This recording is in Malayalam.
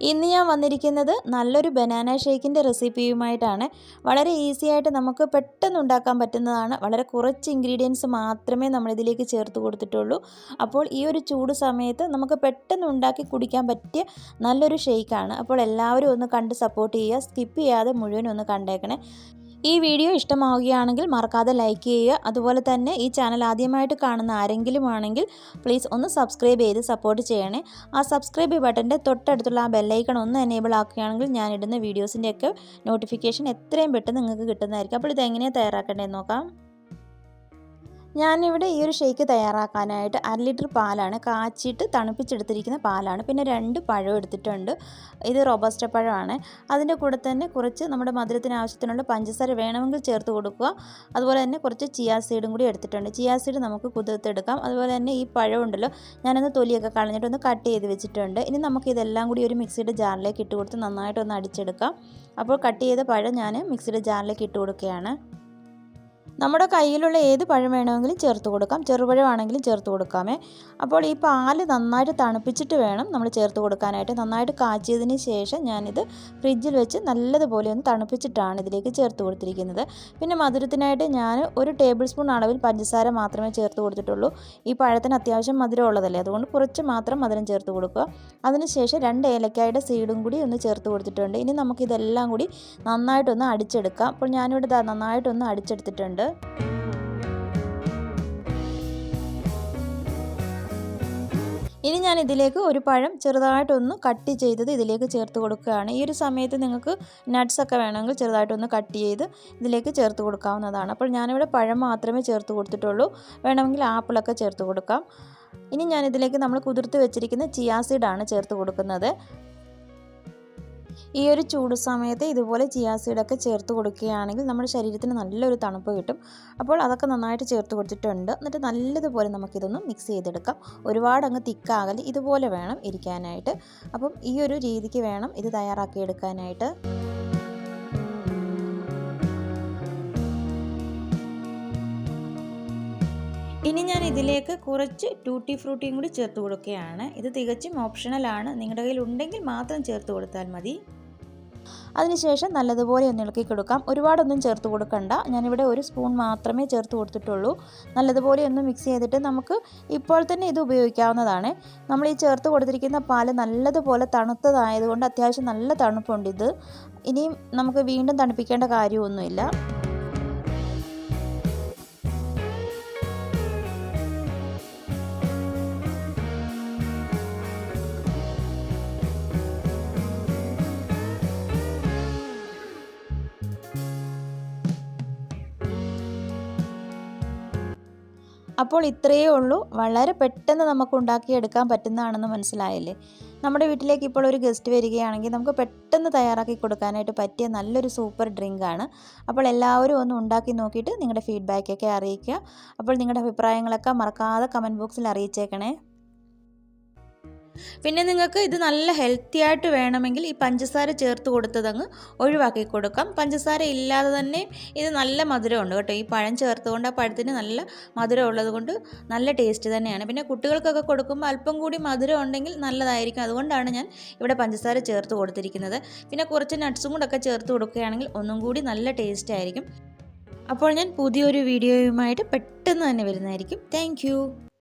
ഇന്ന് ഞാൻ വന്നിരിക്കുന്നത് നല്ലൊരു ബനാന ഷേക്കിന്റെ റെസിപ്പിയുമായിട്ടാണ്. വളരെ ഈസി ആയിട്ട് നമുക്ക് പെട്ടെന്ന് ഉണ്ടാക്കാൻ പറ്റുന്നതാണ്. വളരെ കുറച്ച് ഇൻഗ്രീഡിയൻസ് മാത്രമേ നമ്മളിതിലേക്ക് ചേർത്ത് കൊടുത്തിട്ടുള്ളൂ. അപ്പോൾ ഈ ഒരു ചൂട് സമയത്ത് നമുക്ക് പെട്ടെന്ന് ഉണ്ടാക്കി കുടിക്കാൻ പറ്റിയ നല്ലൊരു ഷേക്കാണ്. അപ്പോൾ എല്ലാവരും ഒന്ന് കണ്ട് സപ്പോർട്ട് ചെയ്യുക. സ്കിപ്പ് ചെയ്യാതെ മുഴുവൻ ഒന്ന് കണ്ടേക്കണേ. ഈ വീഡിയോ ഇഷ്ടമാവുകയാണെങ്കിൽ മറക്കാതെ ലൈക്ക് ചെയ്യുക. അതുപോലെ തന്നെ ഈ ചാനൽ ആദ്യമായിട്ട് കാണുന്ന ആരെങ്കിലും ആണെങ്കിൽ പ്ലീസ് ഒന്ന് സബ്സ്ക്രൈബ് ചെയ്ത് സപ്പോർട്ട് ചെയ്യണേ. ആ സബ്സ്ക്രൈബ് ബട്ടന്റെ തൊട്ടടുത്തുള്ള ആ ബെല്ലൈക്കൺ ഒന്ന് എനേബിൾ ആക്കുകയാണെങ്കിൽ ഞാൻ ഇടുന്ന വീഡിയോസിന്റെയൊക്കെ നോട്ടിഫിക്കേഷൻ എത്രയും പെട്ടെന്ന് നിങ്ങൾക്ക് കിട്ടുന്നതായിരിക്കും. അപ്പോൾ ഇത് എങ്ങനെയാണ് തയ്യാറാക്കേണ്ടതെന്ന് നോക്കാം. ഞാനിവിടെ ഈ ഒരു ഷേക്ക് തയ്യാറാക്കാനായിട്ട് അര ലിറ്റർ പാലാണ് കാച്ചിട്ട് തണുപ്പിച്ചെടുത്തിരിക്കുന്ന പാലാണ്. പിന്നെ രണ്ട് പഴം എടുത്തിട്ടുണ്ട്. ഇത് റോബസ്റ്റ പഴമാണ്. അതിന്റെ കൂടെ തന്നെ കുറച്ച് നമ്മുടെ മധുരത്തിന് ആവശ്യത്തിനുള്ള പഞ്ചസാര വേണമെങ്കിൽ ചേർത്ത് കൊടുക്കുക. അതുപോലെ തന്നെ കുറച്ച് ചിയാ സീഡും കൂടി എടുത്തിട്ടുണ്ട്. ചിയാ സീഡ് നമുക്ക് കുതിർത്തെടുക്കാം അതുപോലെ തന്നെ ഈ പഴം ഉണ്ടല്ലോ ഞാനൊന്ന് തൊലിയൊക്കെ കളഞ്ഞിട്ട് ഒന്ന് കട്ട് ചെയ്ത് വെച്ചിട്ടുണ്ട്. ഇനി നമുക്ക് ഇതെല്ലാം കൂടി ഒരു മിക്സിയുടെ ജാറിലേക്ക് ഇട്ട് കൊടുത്ത് നന്നായിട്ടൊന്ന് അടിച്ചെടുക്കാം. അപ്പോൾ കട്ട് ചെയ്ത പഴം ഞാൻ മിക്സിയുടെ ജാറിലേക്ക് ഇട്ട് കൊടുക്കുകയാണ്. നമ്മുടെ കയ്യിലുള്ള ഏത് പഴം വേണമെങ്കിലും ചേർത്ത് കൊടുക്കാം. ചെറുപഴമാണെങ്കിലും ചേർത്ത് കൊടുക്കാമേ. അപ്പോൾ ഈ പാൽ നന്നായിട്ട് തണുപ്പിച്ചിട്ട് വേണം നമ്മൾ ചേർത്ത് കൊടുക്കാനായിട്ട്. നന്നായിട്ട് കാച്ചിയതിന് ശേഷം ഞാനിത് ഫ്രിഡ്ജിൽ വെച്ച് നല്ലതുപോലെ ഒന്ന് തണുപ്പിച്ചിട്ടാണ് ഇതിലേക്ക് ചേർത്ത് കൊടുത്തിരിക്കുന്നത്. പിന്നെ മധുരത്തിനായിട്ട് ഞാൻ ഒരു ടേബിൾ സ്പൂൺ അളവിൽ പഞ്ചസാര മാത്രമേ ചേർത്ത് കൊടുത്തിട്ടുള്ളൂ. ഈ പഴത്തിന് അത്യാവശ്യം മധുരം ഉള്ളതല്ലേ അതുകൊണ്ട് കുറച്ച് മാത്രം മധുരം ചേർത്ത് കൊടുക്കുക. അതിനുശേഷം രണ്ട് ഏലക്കായുടെ സീഡും കൂടി ഒന്ന് ചേർത്ത് കൊടുത്തിട്ടുണ്ട്. ഇനി നമുക്കിതെല്ലാം കൂടി നന്നായിട്ടൊന്ന് അടിച്ചെടുക്കാം. അപ്പോൾ ഞാനിവിടെ നന്നായിട്ടൊന്ന് അടിച്ചെടുത്തിട്ടുണ്ട്. ഇനി ഞാൻ ഇതിലേക്ക് ഒരു പഴം ചെറുതായിട്ടൊന്ന് കട്ട് ചെയ്തത് ഇതിലേക്ക് ചേർത്ത് കൊടുക്കുകയാണ്. ഈ ഒരു സമയത്ത് നിങ്ങൾക്ക് നട്ട്സ് ഒക്കെ വേണമെങ്കിൽ ചെറുതായിട്ടൊന്ന് കട്ട് ചെയ്ത് ഇതിലേക്ക് ചേർത്ത് കൊടുക്കാവുന്നതാണ്. അപ്പോൾ ഞാനിവിടെ പഴം മാത്രമേ ചേർത്ത് കൊടുത്തിട്ടുള്ളൂ. വേണമെങ്കിൽ ആപ്പിളൊക്കെ ചേർത്ത് കൊടുക്കാം. ഇനി ഞാൻ ഇതിലേക്ക് നമ്മൾ കുതിർത്ത് വെച്ചിരിക്കുന്ന ചിയാസീഡാണ് ചേർത്ത് കൊടുക്കുന്നത്. ഈ ഒരു ചൂട് സമയത്ത് ഇതുപോലെ ചിയാസീഡൊക്കെ ചേർത്ത് കൊടുക്കുകയാണെങ്കിൽ നമ്മുടെ ശരീരത്തിന് നല്ലൊരു തണുപ്പ് കിട്ടും. അപ്പോൾ അതൊക്കെ നന്നായിട്ട് ചേർത്ത് കൊടുത്തിട്ടുണ്ട്. എന്നിട്ട് നല്ലതുപോലെ നമുക്കിതൊന്ന് മിക്സ് ചെയ്തെടുക്കാം. ഒരുപാട് അങ്ങ് തിക്കാകൽ ഇതുപോലെ വേണം ഇരിക്കാനായിട്ട്. അപ്പം ഈ ഒരു രീതിക്ക് വേണം ഇത് തയ്യാറാക്കി എടുക്കാനായിട്ട്. ഇനി ഞാൻ ഇതിലേക്ക് കുറച്ച് ടൂട്ടി ഫ്രൂട്ടിയും കൂടി ചേർത്ത് കൊടുക്കുകയാണ്. ഇത് തികച്ചും ഓപ്ഷണലാണ് നിങ്ങളുടെ കയ്യിൽ ഉണ്ടെങ്കിൽ മാത്രം ചേർത്ത് കൊടുത്താൽ മതി. അതിനുശേഷം നല്ലതുപോലെ ഒന്ന് ഇളക്കി കൊടുക്കാം. ഒരുപാടൊന്നും ചേർത്ത് കൊടുക്കണ്ട. ഞാനിവിടെ ഒരു സ്പൂൺ മാത്രമേ ചേർത്ത് കൊടുത്തിട്ടുള്ളൂ. നല്ലതുപോലെ ഒന്ന് മിക്സ് ചെയ്തിട്ട് നമുക്ക് ഇപ്പോൾ തന്നെ ഇത് ഉപയോഗിക്കാവുന്നതാണ്. നമ്മൾ ഈ ചേർത്ത് കൊടുത്തിരിക്കുന്ന പാൽ നല്ലതുപോലെ തണുത്തതായതുകൊണ്ട് അത്യാവശ്യം നല്ല തണുപ്പുണ്ട് ഇത്. ഇനിയും നമുക്ക് വീണ്ടും തണുപ്പിക്കേണ്ട കാര്യമൊന്നുമില്ല. അപ്പോൾ ഇത്രയേ ഉള്ളൂ. വളരെ പെട്ടെന്ന് നമുക്ക് ഉണ്ടാക്കിയെടുക്കാൻ പറ്റുന്നതാണെന്ന് മനസ്സിലായില്ലേ? നമ്മുടെ വീട്ടിലേക്ക് ഇപ്പോൾ ഒരു ഗസ്റ്റ് വരികയാണെങ്കിൽ നമുക്ക് പെട്ടെന്ന് തയ്യാറാക്കി കൊടുക്കാനായിട്ട് പറ്റിയ നല്ലൊരു സൂപ്പർ ഡ്രിങ്ക് ആണ്. അപ്പോൾ എല്ലാവരും ഒന്ന് ഉണ്ടാക്കി നോക്കിയിട്ട് നിങ്ങളുടെ ഫീഡ്ബാക്കൊക്കെ അറിയിക്കുക. അപ്പോൾ നിങ്ങളുടെ അഭിപ്രായങ്ങളൊക്കെ മറക്കാതെ കമന്റ് ബോക്സിൽ അറിയിച്ചേക്കണേ. പിന്നെ നിങ്ങൾക്ക് ഇത് നല്ല ഹെൽത്തി ആയിട്ട് വേണമെങ്കിൽ ഈ പഞ്ചസാര ചേർത്ത് കൊടുത്തതങ്ങ് ഒഴിവാക്കി കൊടുക്കാം. പഞ്ചസാര ഇല്ലാതെ തന്നെ ഇത് നല്ല മധുരമുണ്ട് കേട്ടോ. ഈ പഴം ചേർത്തുകൊണ്ട് ആ പഴത്തിന് നല്ല മധുരം ഉള്ളത് കൊണ്ട് നല്ല ടേസ്റ്റ് തന്നെയാണ്. പിന്നെ കുട്ടികൾക്കൊക്കെ കൊടുക്കുമ്പോൾ അല്പം കൂടി മധുരം ഉണ്ടെങ്കിൽ നല്ലതായിരിക്കും. അതുകൊണ്ടാണ് ഞാൻ ഇവിടെ പഞ്ചസാര ചേർത്ത് കൊടുത്തിരിക്കുന്നത്. പിന്നെ കുറച്ച് നട്ട്സും കൂടെ ചേർത്ത് കൊടുക്കുകയാണെങ്കിൽ ഒന്നും കൂടി നല്ല ടേസ്റ്റ് ആയിരിക്കും. അപ്പോൾ ഞാൻ പുതിയൊരു വീഡിയോയുമായിട്ട് പെട്ടെന്ന് തന്നെ വരുന്നതായിരിക്കും. താങ്ക്